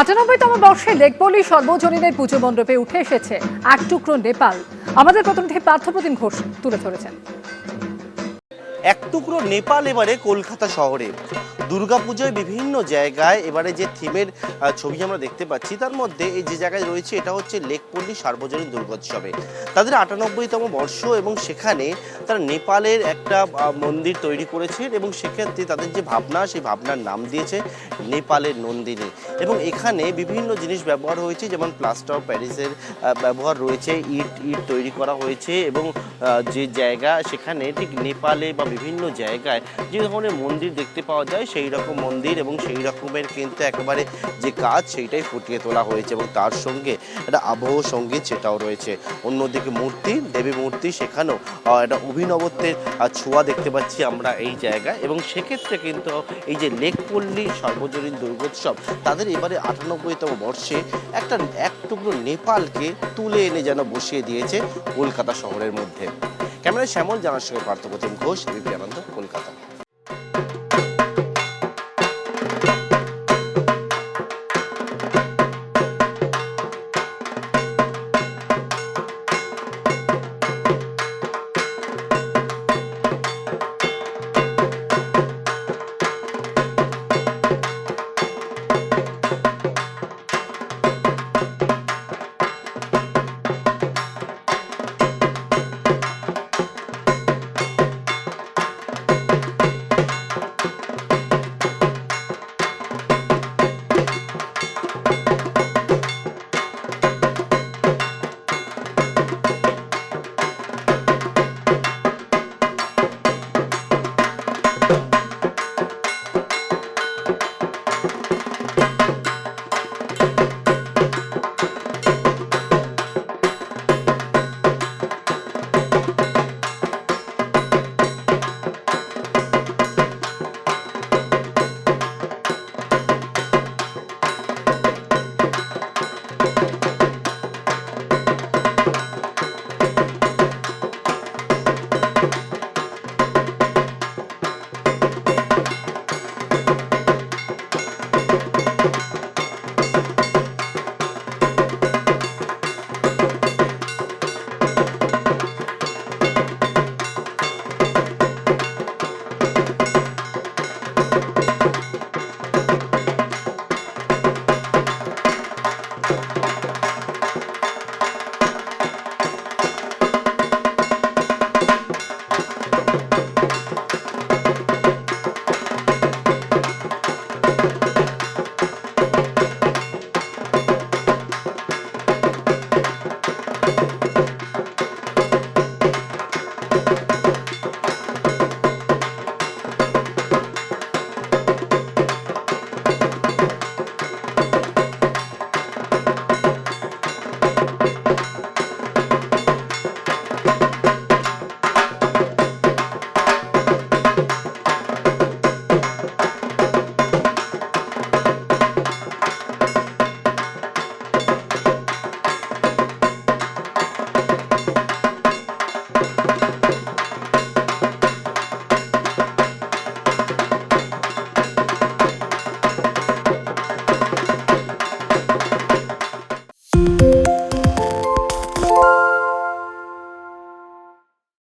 আটানব্বইতম বর্ষে লেকপল্লী সর্বজনীনের পুজো মণ্ডপে উঠে এসেছে এক টুকরো নেপাল। আমাদের প্রতিনিধি পার্থপ্রতিম ঘোষ তুলে ধরেছেন। এক টুকরো নেপাল এবারে কলকাতা শহরে। দুর্গাপুজোয় বিভিন্ন জায়গায় এবারে যে থিমের ছবি আমরা দেখতে পাচ্ছি, তার মধ্যে এই যে জায়গায় রয়েছে, এটা হচ্ছে লেকপল্লী সার্বজনীন দুর্গোৎসবে। তাদের আটানব্বইতম বর্ষ এবং সেখানে তারা নেপালের একটা মন্দির তৈরি করেছেন এবং সেক্ষেত্রে তাদের যে ভাবনা, সেই ভাবনার নাম দিয়েছে নেপালের নন্দিনী। এবং এখানে বিভিন্ন জিনিস ব্যবহার হয়েছে, যেমন প্লাস্টার অফ প্যারিসের ব্যবহার রয়েছে, ইট ইট তৈরি করা হয়েছে এবং যে জায়গা, সেখানে ঠিক নেপালে বা বিভিন্ন জায়গায় যে ধরনের মন্দির দেখতে পাওয়া যায় সেই রকম মন্দির এবং সেই রকমের কিন্তু একেবারে যে কাজ সেইটাই ফুটিয়ে তোলা হয়েছে এবং তার সঙ্গে একটা আবহ সংগীত সেটাও রয়েছে। অন্যদিকে মূর্তি, দেবী মূর্তি সেখানেও একটা অভিনবত্বের ছোঁয়া দেখতে পাচ্ছি আমরা এই জায়গায় এবং সেক্ষেত্রে কিন্তু এই যে লেকপল্লী সর্বজনীন দুর্গোৎসব, তাদের এবারে আটানব্বইতম বর্ষে একটা এক টুকরো নেপালকে তুলে এনে যেন বসিয়ে দিয়েছে কলকাতা শহরের মধ্যে। ক্যামেরায় শ্যামল, জানার সঙ্গে Parthapratim Ghosh BP Ananda, Kolkata. Thank you.